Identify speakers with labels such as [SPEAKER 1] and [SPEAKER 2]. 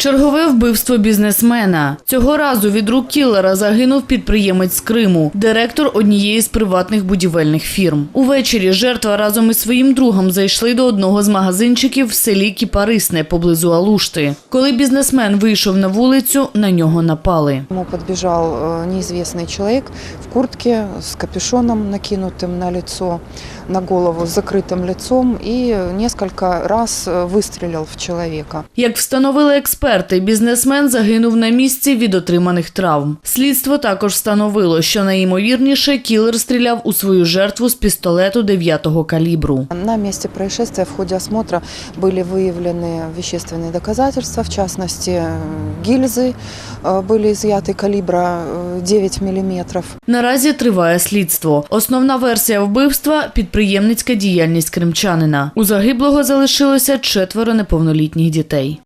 [SPEAKER 1] Чергове вбивство бізнесмена. Цього разу від рук кілера загинув підприємець з Криму, директор однієї з приватних будівельних фірм. Увечері жертва разом із своїм другом зайшли до одного з магазинчиків в селі Кіпарисне поблизу Алушти. Коли бізнесмен вийшов на вулицю, на нього напали.
[SPEAKER 2] Ему подбежал э, неизвестный человек в куртке с капюшоном накинутым на лицо, на голову с закрытым лицом и несколько раз э, выстрелил в человека.
[SPEAKER 1] Як встановили експерти, бізнесмен загинув на місці від отриманих травм. Слідство також встановило, що найімовірніше кілер стріляв у свою жертву з пістолету 9-го калібру.
[SPEAKER 2] На месте происшествия в ходе осмотра были выявлены вещественные доказательства, в частности э, гильзы э, были изъяты калибра э, 9 миллиметров.
[SPEAKER 1] Наразі триває слідство. Основна версія вбивства підприємницька діяльність кримчанина. У загиблого залишилося четверо неповнолітніх дітей.